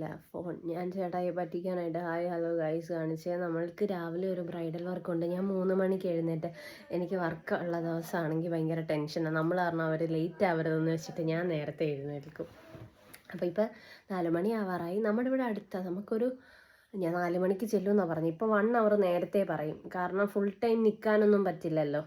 അല്ല ഫോൺ ഞാൻ ചേട്ടായി പറ്റിക്കാനായിട്ട് ഹായ് ഹലോ ഗൈസ് കാണിച്ചേ. നമ്മൾക്ക് രാവിലെ ഒരു ബ്രൈഡൽ വർക്ക് ഉണ്ട്. ഞാൻ മൂന്ന് മണിക്ക് എഴുന്നേറ്റ് എനിക്ക് വർക്ക് ഉള്ള ദിവസമാണെങ്കിൽ ഭയങ്കര ടെൻഷനാണ് നമ്മൾ കാരണം അവർ ലേറ്റ് ആവരുതെന്ന് വെച്ചിട്ട് ഞാൻ നേരത്തെ എഴുന്നേൽക്കും. അപ്പോൾ ഇപ്പം നാല് മണി ആവാറായി. നമ്മുടെ ഇവിടെ അടുത്താണ് നമുക്കൊരു ഞാൻ നാല് മണിക്ക് ചെല്ലുമെന്നാണ് പറഞ്ഞു. ഇപ്പോൾ വൺ അവർ നേരത്തെ പറയും. കാരണം ഫുൾ ടൈം നിൽക്കാനൊന്നും പറ്റില്ലല്ലോ.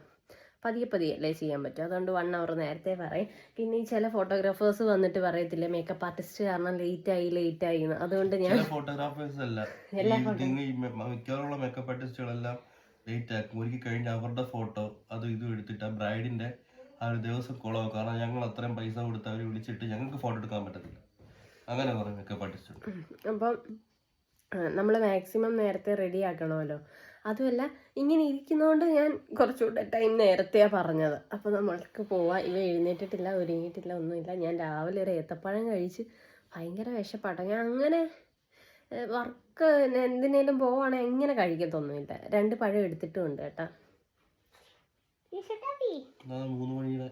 പതിയെ പതിയെ അല്ലേ ചെയ്യാൻ പറ്റും? അതുകൊണ്ട് വൺ അവർ നേരത്തെ പറയും. പിന്നെ ഈ ചില ഫോട്ടോഗ്രാഫേഴ്സ് വന്നിട്ട് പറയത്തില്ല മേക്കപ്പ് ആർട്ടിസ്റ്റ് കാരണം ലേറ്റ് ആയി ലേറ്റ് ആയി അതുകൊണ്ട് ഞാൻ ഫോട്ടോഗ്രാഫേഴ്സ് അല്ല മിക്കവാറുള്ള മേക്കപ്പ് ആർട്ടിസ്റ്റുകളെല്ലാം ലേറ്റ് ആക്കും. ഒരുക്കി കഴിഞ്ഞ അവരുടെ ഫോട്ടോ അതും ഇതും എടുത്തിട്ട് ആ ബ്രൈഡിന്റെ ആ ഒരു ദിവസം കുളവും കാരണം ഞങ്ങൾ അത്രയും പൈസ കൊടുത്ത് അവർ വിളിച്ചിട്ട് ഞങ്ങൾക്ക് ഫോട്ടോ എടുക്കാൻ പറ്റത്തില്ല. അങ്ങനെ പറയും മേക്കപ്പ് ആർട്ടിസ്റ്റ് അപ്പം നമ്മൾ മാക്സിമം നേരത്തെ റെഡി ആക്കണമല്ലോ. അതുമല്ല ഇങ്ങനെ ഇരിക്കുന്നതുകൊണ്ട് ഞാൻ കുറച്ചുകൂടെ ടൈം നേരത്തെയാണ് പറഞ്ഞത്. അപ്പോൾ നമ്മൾക്ക് പോവാം. ഇവ എഴുന്നേറ്റിട്ടില്ല ഒരുങ്ങിയിട്ടില്ല ഒന്നുമില്ല. ഞാൻ രാവിലെ ഒരു ഏത്തപ്പഴം കഴിച്ച് ഭയങ്കര വിശപ്പാട്ടോ. ഞാൻ അങ്ങനെ വർക്ക് എന്തിനേലും പോവുകയാണെങ്കിൽ എങ്ങനെ കഴിക്കത്തൊന്നുമില്ല. രണ്ട് പഴം എടുത്തിട്ടുമുണ്ട് കേട്ടോ. മൂന്ന് മണിയുടെ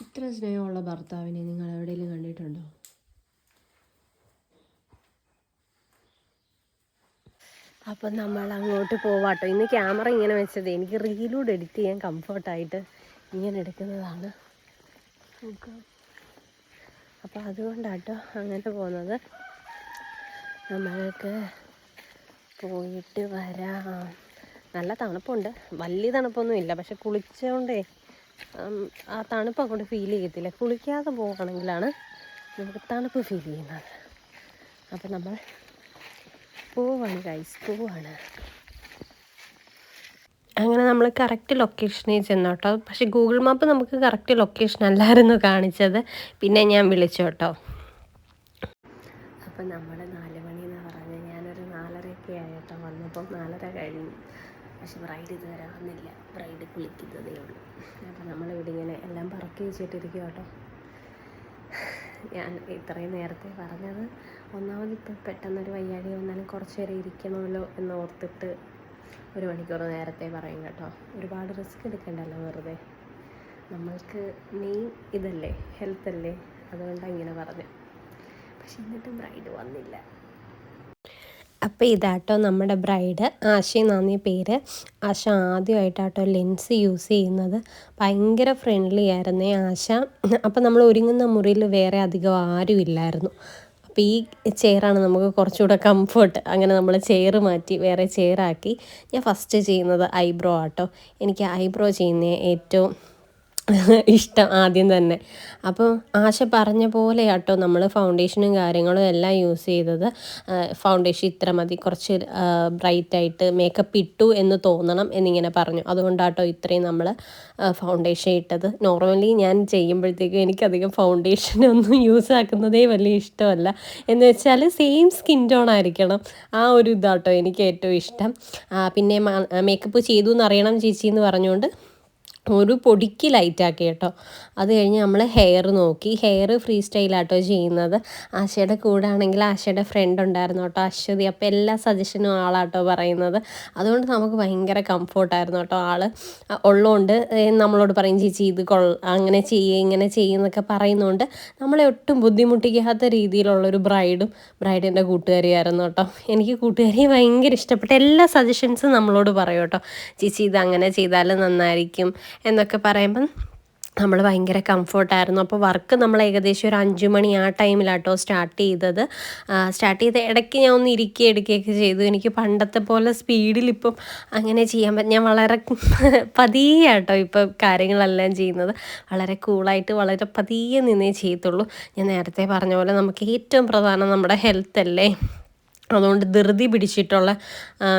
ഇത്ര സ്നേഹമുള്ള ഭർത്താവിനെ നിങ്ങൾ എവിടെയെങ്കിലും കണ്ടിട്ടുണ്ടോ? അപ്പം നമ്മൾ അങ്ങോട്ട് പോവാട്ടോ. ഇന്ന് ക്യാമറ ഇങ്ങനെ വെച്ചത്. എനിക്ക് റീലൂടെ എഡിറ്റ് ചെയ്യാൻ കംഫർട്ടായിട്ട് ഇങ്ങനെ എടുക്കുന്നതാണ്. അപ്പം അതുകൊണ്ടാട്ടോ അങ്ങനെ പോകുന്നത്. നമ്മൾക്ക് പോയിട്ട് വരാം. നല്ല തണുപ്പുണ്ട്. വലിയ തണുപ്പൊന്നും ഇല്ല. പക്ഷെ കുളിച്ചോണ്ടേ ആ തണുപ്പ് അങ്ങോട്ട് ഫീൽ ചെയ്യത്തില്ല. കുളിക്കാതെ പോകണമെങ്കിലാണ് നമുക്ക് തണുപ്പ് ഫീൽ ചെയ്യുന്നത്. അപ്പം നമ്മൾ പോവാണ് ഗൈസ് പോവാണ്. അങ്ങനെ നമ്മൾ കറക്റ്റ് ലൊക്കേഷനിൽ ചെന്നു കേട്ടോ. പക്ഷെ ഗൂഗിൾ മാപ്പ് നമുക്ക് കറക്റ്റ് ലൊക്കേഷൻ അല്ലായിരുന്നു കാണിച്ചത്. പിന്നെ ഞാൻ വിളിച്ചു കേട്ടോ. അപ്പം നമ്മൾ നാല് മണി എന്ന് പറഞ്ഞ് ഞാനൊരു നാലരയൊക്കെ ആയിട്ടോ വന്നപ്പോൾ നാലര കഴിഞ്ഞു. പക്ഷെ ബ്രൈഡ് ഇതുവരെ വന്നില്ല. ബ്രൈഡ് കുളിക്കുന്നതേ ഉള്ളൂ. അപ്പം നമ്മളിവിടെ ഇങ്ങനെ എല്ലാം പറക്കി വെച്ചിട്ടിരിക്കും കേട്ടോ. ഞാൻ ഇത്രയും നേരത്തെ പറഞ്ഞത് ഒന്നാമത് ഇപ്പം പെട്ടെന്നൊരു വയ്യാടി വന്നാലും കുറച്ച് നേരം ഇരിക്കണമല്ലോ എന്ന് ഓർത്തിട്ട് ഒരു മണിക്കൂർ നേരത്തെ പറയും കേട്ടോ. ഒരുപാട് റിസ്ക് എടുക്കണ്ടല്ലോ വെറുതെ. നമ്മൾക്ക് മെയിൻ ഇതല്ലേ ഹെൽത്ത് അല്ലേ? അതുകൊണ്ടാണ് ഇങ്ങനെ പറഞ്ഞത് പക്ഷെ എന്നിട്ടും ബ്രൈഡ് വന്നില്ല. അപ്പോൾ ഇതാട്ടോ നമ്മുടെ ബ്രൈഡ്. ആശ എന്നാണ് പേര്. ആശ ആദ്യമായിട്ടാട്ടോ ലെൻസ് യൂസ് ചെയ്യുന്നത്. ഭയങ്കര ഫ്രണ്ട്ലി ആയിരുന്നേ ആശ. അപ്പോൾ നമ്മൾ ഒരുങ്ങുന്ന മുറിയിൽ വേറെ അധികം ആരും ഇല്ലായിരുന്നു അപ്പോൾ ഈ ചെയറാണ് നമുക്ക് കുറച്ചുകൂടെ കംഫർട്ട് അങ്ങനെ നമ്മൾ ചെയർ മാറ്റി വേറെ ചെയറാക്കി ഞാൻ ഫസ്റ്റ് ചെയ്യുന്നത് ഐബ്രോ ആട്ടോ. എനിക്ക് ഐബ്രോ ചെയ്യുന്ന ഏറ്റവും ഇഷ്ടം ആദ്യം തന്നെ. അപ്പോൾ ആശ പറഞ്ഞ പോലെ കേട്ടോ നമ്മൾ ഫൗണ്ടേഷനും കാര്യങ്ങളും എല്ലാം യൂസ് ചെയ്തത്. ഫൗണ്ടേഷൻ ഇത്ര മതി കുറച്ച് ബ്രൈറ്റായിട്ട് മേക്കപ്പ് ഇട്ടു എന്ന് തോന്നണം എന്നിങ്ങനെ പറഞ്ഞു. അതുകൊണ്ടാട്ടോ ഇത്രയും നമ്മൾ ഫൗണ്ടേഷൻ ഇട്ടത്. നോർമലി ഞാൻ ചെയ്യുമ്പോഴത്തേക്കും എനിക്കധികം ഫൗണ്ടേഷനൊന്നും യൂസ് ആക്കുന്നതേ വലിയ ഇഷ്ടമല്ല. എന്ന് വെച്ചാൽ സെയിം സ്കിൻ ടോൺ ആയിരിക്കണം. ആ ഒരു ഇതാട്ടോ എനിക്ക് ഏറ്റവും ഇഷ്ടം. പിന്നെ മേക്കപ്പ് ചെയ്തു എന്നറിയണം ചേച്ചി എന്ന് പറഞ്ഞുകൊണ്ട് ഒരു പൊടിക്ക് ലൈറ്റാക്കി കേട്ടോ. അത് കഴിഞ്ഞ് നമ്മൾ ഹെയർ നോക്കി. ഹെയർ ഫ്രീ സ്റ്റൈലാട്ടോ ചെയ്യുന്നത്. ആശയുടെ കൂടെ ആണെങ്കിൽ ആശയുടെ ഫ്രണ്ട് ഉണ്ടായിരുന്നു കേട്ടോ അശ്വതി. അപ്പോൾ എല്ലാ സജഷനും ആളാട്ടോ പറയുന്നത്. അതുകൊണ്ട് നമുക്ക് ഭയങ്കര കംഫോർട്ടായിരുന്നു കേട്ടോ ആൾ ഉള്ളതുകൊണ്ട് നമ്മളോട് പറയും ചേച്ചി ഇത് കൊള്ള അങ്ങനെ ചെയ്യുക ഇങ്ങനെ ചെയ്യുന്നൊക്കെ പറയുന്നതുകൊണ്ട് നമ്മളെ ഒട്ടും ബുദ്ധിമുട്ടിക്കാത്ത രീതിയിലുള്ളൊരു ബ്രൈഡും ബ്രൈഡിന്റെ കൂട്ടുകാരിയായിരുന്നു കേട്ടോ. എനിക്ക് കൂട്ടുകാരിയെ ഭയങ്കര ഇഷ്ടപ്പെട്ട എല്ലാ സജഷൻസും നമ്മളോട് പറയും കേട്ടോ. ചേച്ചി ഇത് അങ്ങനെ ചെയ്താൽ നന്നായിരിക്കും. എന്നൊക്കെ പറയുമ്പം നമ്മൾ ഭയങ്കര കംഫർട്ടായിരുന്നു. അപ്പോൾ വർക്ക് നമ്മൾ ഏകദേശം ഒരു അഞ്ച് മണി ആ ടൈമിലാട്ടോ സ്റ്റാർട്ട് ചെയ്തത്. സ്റ്റാർട്ട് ചെയ്ത് ഇടയ്ക്ക് ഞാൻ ഒന്ന് ഇരിക്കുക എടുക്കുകയൊക്കെ ചെയ്തു. എനിക്ക് പണ്ടത്തെ പോലെ സ്പീഡിൽ ഇപ്പം അങ്ങനെ ചെയ്യാൻ പറ്റും ഞാൻ വളരെ പതിയാട്ടോ ഇപ്പം കാര്യങ്ങളെല്ലാം ചെയ്യുന്നത്. വളരെ കൂളായിട്ട് വളരെ പതിയെ നിന്നേ ചെയ്യത്തുള്ളൂ. ഞാൻ നേരത്തെ പറഞ്ഞ പോലെ നമുക്ക് ഏറ്റവും പ്രധാനം നമ്മുടെ ഹെൽത്ത് അല്ലേ? അതുകൊണ്ട് ധൃതി പിടിച്ചിട്ടുള്ള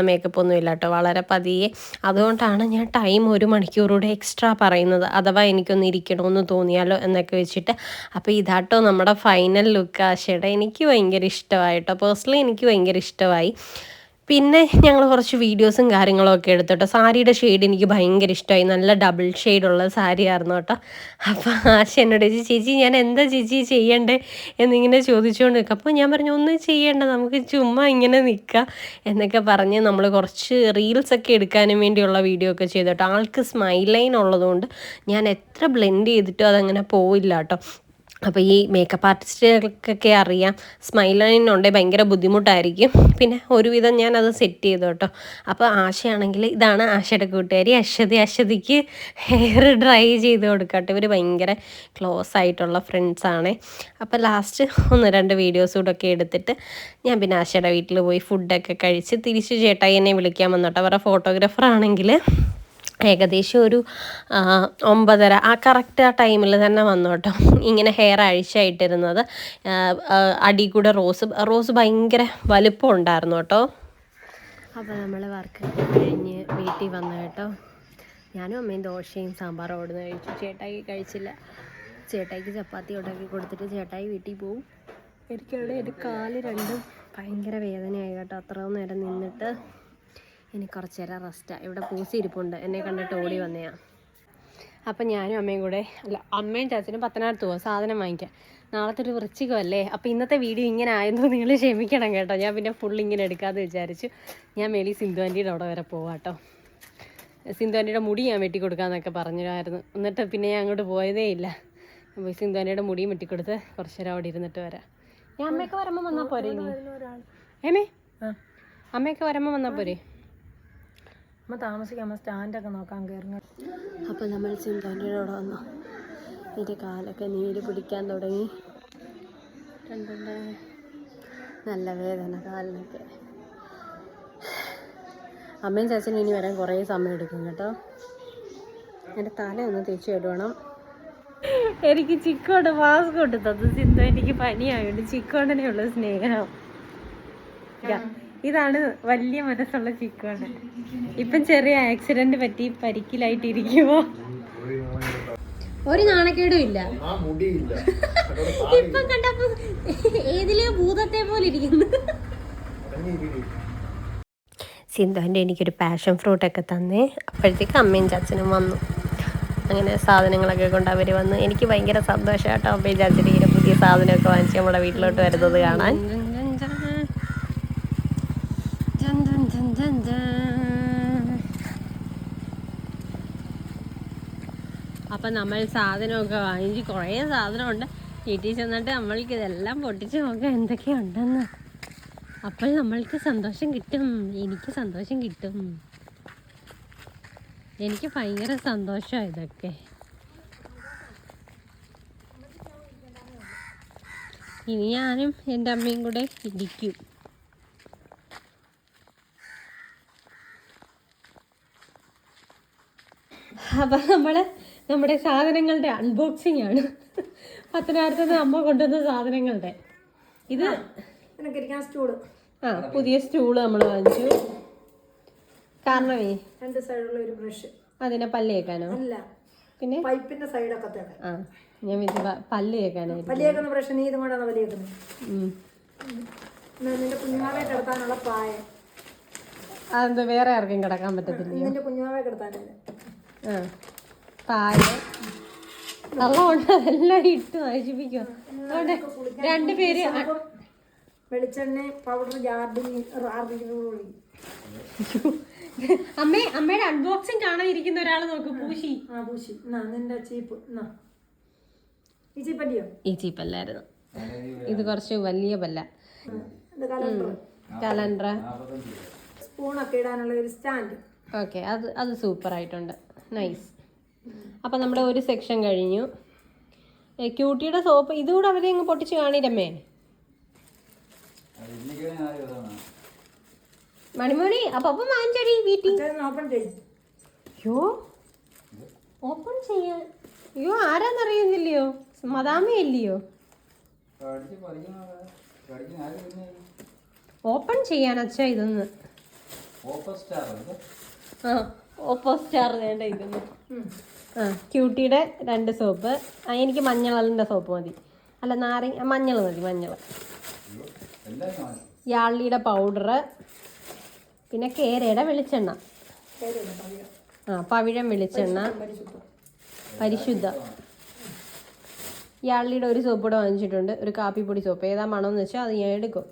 മേക്കപ്പ് ഒന്നും ഇല്ല കേട്ടോ വളരെ പതിയെ. അതുകൊണ്ടാണ് ഞാൻ ടൈം ഒരു മണിക്കൂറൂടെ എക്സ്ട്രാ പറയുന്നത്. അഥവാ എനിക്കൊന്ന് ഇരിക്കണമെന്ന് തോന്നിയാലോ എന്നൊക്കെ വെച്ചിട്ട്. അപ്പോൾ ഇതാട്ടോ നമ്മുടെ ഫൈനൽ ലുക്ക് ആശയുടെ എനിക്ക് ഭയങ്കര ഇഷ്ടമായിട്ടോ? പേഴ്സണലി എനിക്ക് ഭയങ്കര ഇഷ്ടമായി. പിന്നെ ഞങ്ങൾ കുറച്ച് വീഡിയോസും കാര്യങ്ങളൊക്കെ കേട്ടോ സാരിയുടെ ഷെയ്ഡ് എനിക്ക് ഭയങ്കര ഇഷ്ടമായി നല്ല ഡബിൾ ഷെയ്ഡുള്ള സാരി ആയിരുന്നു കേട്ടോ. അപ്പോൾ ആശ എന്നോട് ചോദിച്ചു ചേച്ചി ഞാൻ എന്താ ചേച്ചി ചെയ്യണ്ടേ? എന്നിങ്ങനെ ചോദിച്ചുകൊണ്ട് നിൽക്കുക അപ്പോൾ ഞാൻ പറഞ്ഞു ഒന്നും ചെയ്യേണ്ട നമുക്ക് ചുമ്മാ ഇങ്ങനെ നിൽക്കുക എന്നൊക്കെ പറഞ്ഞ് നമ്മൾ കുറച്ച് റീൽസൊക്കെ എടുക്കാനും വേണ്ടിയുള്ള വീഡിയോ ഒക്കെ ചെയ്തു കേട്ടോ. ആൾക്ക് സ്മൈലൈൻ ഉള്ളതുകൊണ്ട് ഞാൻ എത്ര ബ്ലെൻഡ് ചെയ്തിട്ടും അതങ്ങനെ പോയില്ല കേട്ടോ. അപ്പോൾ ഈ മേക്കപ്പ് ആർട്ടിസ്റ്റുകൾക്കൊക്കെ അറിയാം സ്മൈൽ ലൈനുണ്ടെങ്കിൽ ഭയങ്കര ബുദ്ധിമുട്ടായിരിക്കും. പിന്നെ ഒരുവിധം ഞാൻ അത് സെറ്റ് ചെയ്തു കേട്ടോ അപ്പോൾ ആശയാണെങ്കിൽ ഇതാണ് ആശയുടെ കൂട്ടുകാരി അശ്വതി. അശ്വതിക്ക് ഹെയർ ഡ്രൈ ചെയ്ത് കൊടുക്കട്ടെ. ഇവർ ഭയങ്കര ക്ലോസ് ആയിട്ടുള്ള ഫ്രണ്ട്സാണ് അപ്പോൾ ലാസ്റ്റ് ഒന്ന് രണ്ട് വീഡിയോസ് കൂടെ ഒക്കെ എടുത്തിട്ട് ഞാൻ പിന്നെ ആശയുടെ വീട്ടിൽ പോയി ഫുഡൊക്കെ കഴിച്ച് തിരിച്ച് ചേട്ടായി എന്നെ വിളിക്കാൻ വന്നോട്ടെ അവരുടെ ഫോട്ടോഗ്രാഫർ ആണെങ്കിൽ ഏകദേശം ഒരു ഒമ്പതര ആ കറക്റ്റ് ആ ടൈമിൽ തന്നെ വന്നു കേട്ടോ. ഇങ്ങനെ ഹെയർ അഴിച്ചായിട്ടിരുന്നത്. അടി കൂടെ റോസ് റോസ് ഭയങ്കര വലുപ്പം ഉണ്ടായിരുന്നു കേട്ടോ. അപ്പോൾ നമ്മൾ വർക്ക് കഴിഞ്ഞ് വീട്ടിൽ വന്നു കേട്ടോ. ഞാനും അമ്മയും ദോശയും സാമ്പാറും അവിടുന്ന് കഴിച്ചു. ചേട്ടായി കഴിച്ചില്ല. ചേട്ടായിക്ക് ചപ്പാത്തി ഉണ്ടാക്കി കൊടുത്തിട്ട് ചേട്ടായി വീട്ടിൽ പോവും. എനിക്കവിടെ എന്റെ കാൽ രണ്ടും ഭയങ്കര വേദനയായി കേട്ടോ. അത്ര നേരം നിന്നിട്ട്. ഇനി കുറച്ച് നേരം റെസ്റ്റാണ് ഇവിടെ പൂസി ഇരിപ്പുണ്ട്. എന്നെ കണ്ടിട്ട് ഓടി വന്നയാ. അപ്പം ഞാനും അമ്മയും കൂടെ അല്ല അമ്മയും ചാച്ചനും പത്തനാപുരത്ത് പോവാം. സാധനം വാങ്ങിക്കാം നാളത്തെ ഒരു വൃശ്ചികമല്ലേ? അപ്പോൾ ഇന്നത്തെ വീഡിയോ ഇങ്ങനെ ആയെന്ന് നിങ്ങൾ ക്ഷമിക്കണം കേട്ടോ. ഞാൻ പിന്നെ ഫുൾ ഇങ്ങനെ എടുക്കാമെന്ന് വിചാരിച്ചു. ഞാൻ മേലി സിന്ധു ആന്റിയുടെ അവിടെ വരെ പോവാം കേട്ടോ. സിന്ധു ആന്റിയുടെ മുടി ഞാൻ വെട്ടി കൊടുക്കാമെന്നൊക്കെ പറഞ്ഞായിരുന്നു എന്നിട്ട് പിന്നെ ഞാൻ അങ്ങോട്ട് പോയതേ ഇല്ല. അപ്പോൾ സിന്ധു ആന്റിയുടെ മുടിയും വെട്ടിക്കൊടുത്ത് കുറച്ച് നേരം അവിടെ ഇരുന്നിട്ട് വരാം. ഞാൻ അമ്മയൊക്കെ വരുമ്പോൾ വന്നാൽ പോരെ ഇനി? ഏമേ? അമ്മയൊക്കെ വരുമ്പോൾ വന്നാൽ പോരെ? അമ്മ താമസിക്കാൻ സ്റ്റാൻഡൊക്കെ നോക്കാൻ കയറുന്നു അപ്പോൾ നമ്മൾ ചിന്താന്റെ അവിടെ വന്നു. എന്റെ കാലൊക്കെ നീര് പിടിക്കാൻ തുടങ്ങി. കണ്ടിട്ട് നല്ല വേദന കാലിനൊക്കെ. അമ്മയും ചാച്ചനും ഇനി വരാൻ കുറേ സമയം എടുക്കും കേട്ടോ. എന്റെ തല ഒന്ന് തേച്ച് ഇടണം എനിക്ക് ചിക്കോട് മാസ്ക് കൊണ്ട് തന്നു. സിന്ധു എനിക്ക് പനിയായോണ്ട് ചിക്കോടനെയുള്ള ഉള്ള സ്നേഹം ഇതാണ് വലിയ മനസ്സുള്ള ചിക്കുവാണ്. ഇപ്പം ചെറിയ ആക്സിഡന്റ് പറ്റി പരിക്കിലായിട്ടിരിക്കുമോ ഒരു നാണക്കേടും ഇല്ല. ഇപ്പം കണ്ടപ്പോ ഏതിലെയോ ഭൂതത്തെ പോലെ ഇരിക്കുന്നു. സിന്ധുവിന്റെ എനിക്കൊരു പാഷൻ ഫ്രൂട്ടൊക്കെ തന്നേ. അപ്പോഴത്തേക്ക് അമ്മയും ചാച്ചനും വന്നു. അങ്ങനെ സാധനങ്ങളൊക്കെ കൊണ്ട് അവർ വന്ന്. എനിക്ക് ഭയങ്കര സന്തോഷം കേട്ടോ അമ്മയും ചാച്ചനും ഇങ്ങനെ പുതിയ സാധനമൊക്കെ വാങ്ങിച്ച് നമ്മുടെ വീട്ടിലോട്ട് വരുന്നത് കാണാൻ. അപ്പം നമ്മൾ സാധനമൊക്കെ വാങ്ങിച്ച് കുറേ സാധനമുണ്ട്. വീട്ടിൽ ചെന്നിട്ട് നമ്മൾക്ക് ഇതെല്ലാം പൊട്ടിച്ച് നോക്കാം എന്തൊക്കെയുണ്ടെന്ന് അപ്പോൾ നമ്മൾക്ക് സന്തോഷം കിട്ടും. എനിക്ക് സന്തോഷം കിട്ടും. എനിക്ക് ഭയങ്കര സന്തോഷമാണ് ഇതൊക്കെ. ഇനി ഞാനും എന്റെ അമ്മയും കൂടെ ഇരിക്കും. അപ്പം നമ്മൾ നമ്മുടെ സാധനങ്ങളുടെ അൺബോക്സിംഗ് ആണ്. പത്തനായിരത്തിൽ നിന്ന് അമ്മ കൊണ്ടുവന്ന സാധനങ്ങളുടെ. ഇത് സ്റ്റൂൾ ആ പുതിയ സ്റ്റൂൾ നമ്മൾ വാങ്ങിച്ചു. കാരണമേ? രണ്ട് സൈഡുള്ള ഒരു ബ്രഷ് അതിനെ പല്ല് കേൾക്കാനോ അല്ല. പിന്നെ? പൈപ്പിന്റെ സൈഡൊക്കെ ആ ഞാൻ വിളിച്ച പല്ല് കേൾക്കാനായിട്ട് വലിയേക്കുന്ന ബ്രഷ് നീ ഇതും കൊണ്ടാണ് പല്ല് കേൾക്കുന്നത് നിന്റെ കിടത്താനുള്ള പായ. അതെന്താ വേറെ ആർക്കും കിടക്കാൻ പറ്റത്തില്ല നിന്റെ കിടത്താനല്ലേ ആ. പാൽ വെള്ളമുണ്ട് അതെല്ലാം ഇട്ട് നശിപ്പിക്കുക അതുകൊണ്ട് രണ്ടുപേര് വെളിച്ചെണ്ണ പൗഡർ അമ്മേ അമ്മയുടെ അൺബോക്സിങ് കാണാനിരിക്കുന്ന ഒരാൾ നോക്ക് പൂശി. ആ പൂശി. നിന്റെ ചീപ്പ്. ഈ ചീപ്പല്ലയോ? ഈ ചീപ്പല്ലായിരുന്നു. ഇത് കുറച്ച് വലിയ പല്ല. കലണ്ടർ സ്പൂണൊക്കെ ഇടാനുള്ള ഒരു സ്റ്റാൻഡ്. ഓക്കെ അത് അത് സൂപ്പർ ആയിട്ടുണ്ട് നൈസ്. അപ്പം നമ്മുടെ ഒരു സെക്ഷൻ കഴിഞ്ഞു. ക്യൂട്ടിയുടെ സോപ്പ് ഇതുകൂടെ അവരെ അങ്ങ് പൊട്ടിച്ച് കാണിരമ്മേ. മണിമണി അപ്പൊ അപ്പം വാങ്ങിച്ചടി വീട്ടിൽ. ഓപ്പൺ ചെയ്യും അയ്യോ. ഓപ്പൺ ചെയ്യാൻ. അയ്യോ ആരാന്നറിയുന്നില്ലയോ? മദാമയല്ലയോ ഓപ്പൺ ചെയ്യാൻ അച്ഛ ഇതൊന്ന്. ആ. ഓപ്പോ സ്റ്റാർ വേണ്ട ഇതൊന്ന്. ആ ക്യൂട്ടിയുടെ രണ്ട് സോപ്പ് എനിക്ക് മഞ്ഞളിന്റെ സോപ്പ് മതി. അല്ല നാരങ്ങ മഞ്ഞൾ മതി മഞ്ഞൾ. യാളിയുടെ പൗഡർ പിന്നെ കേരയുടെ വെളിച്ചെണ്ണ. ആ പവിഴം വെളിച്ചെണ്ണ. പരിശുദ്ധ യാളിയുടെ ഒരു സോപ്പ് കൂടെ വാങ്ങിച്ചിട്ടുണ്ട്. ഒരു കാപ്പിപ്പൊടി സോപ്പ് ഏതാ മണമെന്ന് വെച്ചാൽ അത് ഞാൻ എടുക്കും.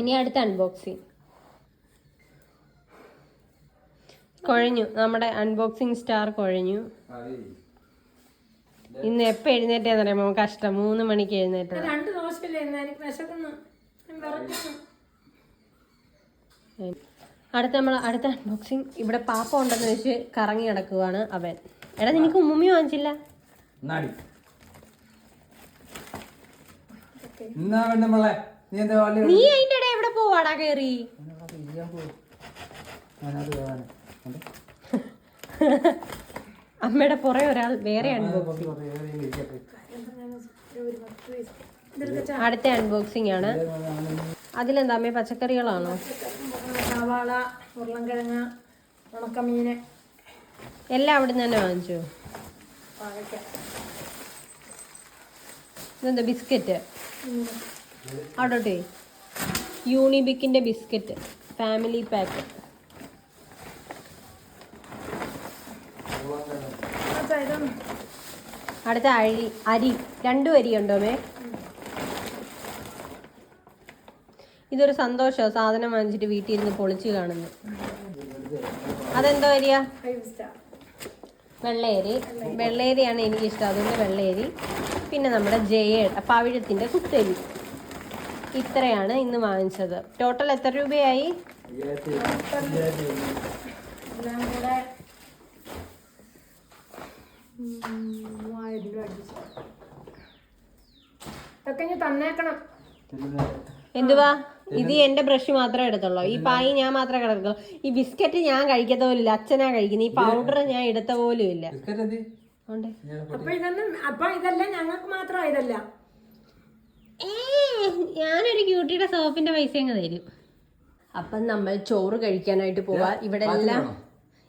ഇനി അടുത്ത അൺബോക്സിങ് കുഴഞ്ഞു. നമ്മുടെ അൺബോക്സിങ് സ്റ്റാർ കുഴഞ്ഞു. ഇന്ന് എപ്പോൾ എഴുന്നേറ്റേന്ന് അറിയാമോ കഷ്ടം. മൂന്ന് മണിക്ക് എഴുന്നേറ്റ രണ്ട് അടുത്ത നമ്മൾ അടുത്ത അൺബോക്സിങ് ഇവിടെ പാപ്പ ഉണ്ടെന്ന് വെച്ച് കറങ്ങി കിടക്കുവാണ് അവൻ. എടാ നിനക്ക് ഉമ്മി വാങ്ങിച്ചില്ല? നീ എന്താ വള്ളി നീ അതിന്റെ ഇടയിൽ എവിടെ പോവാടാ കേറി? അമ്മയുടെ പുറകെ ഒരാൾ വേറെ അടുത്ത അൺബോക്സിംഗ് ആണ്. അതിലെന്താ അമ്മ? പച്ചക്കറികളാണോ? സവാള ഉരുളൻകിഴങ്ങ് ഉണക്കമീൻ. എല്ലാം അവിടെ തന്നെ വാങ്ങിച്ചു? ഇതെന്താ ബിസ്ക്കറ്റ് അവിടോട്ടെ. യൂണിബിക്കിന്റെ ബിസ്ക്കറ്റ് ഫാമിലി പാക്ക് അച്ഛാ ഇതൊന്നും അടുത്ത അരി അരി. രണ്ടു അരി ഉണ്ടോ മേ? ഇതൊരു സന്തോഷമോ സാധനം വാങ്ങിച്ചിട്ട് വീട്ടിൽ ഇരുന്ന് പൊളിച്ച് കാണുന്നു. അതെന്തോ അരിയാ? വെള്ളയരി. വെള്ളയരിയാണ് എനിക്കിഷ്ടം. അതുകൊണ്ട് വെള്ളയരി. പിന്നെ നമ്മുടെ ജയ പവിഴത്തിന്റെ കുത്തരി. ഇത്രയാണ് ഇന്ന് വാങ്ങിച്ചത്. ടോട്ടൽ എത്ര രൂപയായി? മൂവായിരം രൂപ അടിച്ചു ഇതൊക്കെ ഇനി തന്നേക്കണം. എന്തുവാ? ഇത് എന്റെ ബ്രഷ് മാത്രമേ എടുത്തുള്ളൂ. ഈ പായി ഞാൻ മാത്രമേ കിടക്കുള്ളൂ. ഈ ബിസ്ക്കറ്റ് ഞാൻ കഴിക്കത്ത പോലും ഇല്ല അച്ഛനാ കഴിക്കുന്നത്. ഈ പൗഡർ ഞാൻ എടുത്ത പോലും ഇല്ല. അപ്പൊ ഇതൊന്നും അപ്പൊ ഇതല്ല ഞങ്ങൾക്ക് മാത്രം ഇതല്ല ഏ, ഞാനൊരു ക്യൂട്ടിയുടെ സോപ്പിന്റെ പൈസ അങ്ങ് തരും. അപ്പം നമ്മൾ ചോറ് കഴിക്കാനായിട്ട് പോവാ. ഇവിടെ എല്ലാം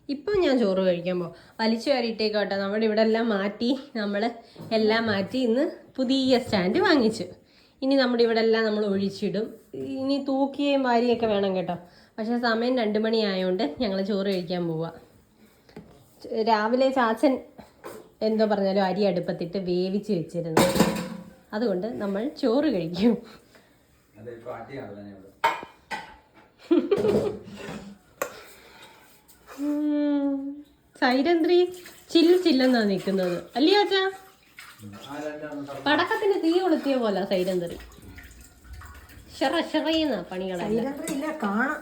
ഇപ്പം ഞാൻ ചോറ് കഴിക്കാൻ പോകും വലിച്ചു കയറിയിട്ടേക്കോട്ടെ നമ്മുടെ ഇവിടെ എല്ലാം മാറ്റി നമ്മൾ എല്ലാം മാറ്റി ഇന്ന് പുതിയ സ്റ്റാൻഡ് വാങ്ങിച്ചു. ഇനി നമ്മുടെ ഇവിടെ എല്ലാം നമ്മൾ ഒഴിച്ചിടും. ഇനി തൂക്കിയും വാരിയൊക്കെ വേണം കേട്ടോ. പക്ഷേ സമയം രണ്ട് മണി ആയതുകൊണ്ട് ഞങ്ങൾ ചോറ് കഴിക്കാൻ പോവുക രാവിലെ ചാച്ചൻ എന്തോ പറഞ്ഞാലും അരി അടുപ്പത്തിട്ട് വേവിച്ച് വെച്ചിരുന്നു. അതുകൊണ്ട് നമ്മൾ ചോറ് കഴിക്കും അതെ ഇപ്പൊ അടിയാണ് ഇവിടെ ഉം. സൈരന്ത്രി ചില്ല ചില്ലെന്നാ നിൽക്കുന്നത് അല്ലയോ അച്ഛാ? പടക്കത്തിന് തീ കൊളുത്തിയ പോലെ സൈരന്ത്രി. ഷെറ ഷെറയുന്ന പണികളെല്ലാം. കാണാം.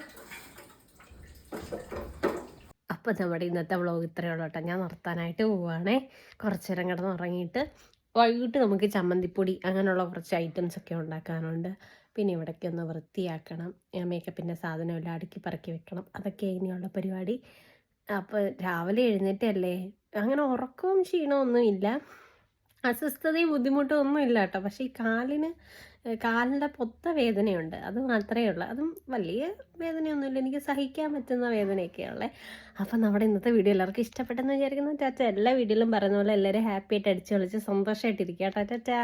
അപ്പം നമ്മുടെ ഇന്നത്തെ വ്ളോഗ് ഇത്രയേ ഉള്ളൂ കേട്ടോ. ഞാൻ നിർത്താനായിട്ട് പോവുകയാണേ കുറച്ച് നേരം കിടന്ന് ഉറങ്ങിയിട്ട് വൈകിട്ട് നമുക്ക് ചമ്മന്തിപ്പൊടി അങ്ങനെയുള്ള കുറച്ച് ഐറ്റംസ് ഒക്കെ ഉണ്ടാക്കാനുണ്ട്. പിന്നെ ഇവിടേക്ക് ഒന്ന് വൃത്തിയാക്കണം. മേക്കപ്പിന്റെ സാധനമെല്ലാം അടുക്കി പറക്കി വെക്കണം. അതൊക്കെ ഇനിയുള്ള പരിപാടി. അപ്പോൾ രാവിലെ എഴുന്നേറ്റല്ലേ? അങ്ങനെ ഉറക്കവും ക്ഷീണമൊന്നും ഇല്ല. അസ്വസ്ഥതയും ബുദ്ധിമുട്ടും ഒന്നും ഇല്ല കേട്ടോ. പക്ഷേ ഈ കാലിന് കാലിന്റെ പൊത്ത വേദനയുണ്ട്. അത് മാത്രമേ ഉള്ളൂ. അതും വലിയ വേദനയൊന്നുമില്ല എനിക്ക് സഹിക്കാൻ പറ്റുന്ന വേദനയൊക്കെയുള്ളേ അപ്പം നമ്മുടെ ഇന്നത്തെ വീഡിയോ എല്ലാവർക്കും ഇഷ്ടപ്പെട്ടെന്ന് വിചാരിക്കുന്നു. ടാറ്റ എല്ലാ വീഡിയോയിലും പറയുന്ന പോലെ എല്ലാവരും ഹാപ്പി ആയിട്ട് അടിച്ചു കളിച്ച് സന്തോഷമായിട്ടിരിക്കുക ടാറ്റാ.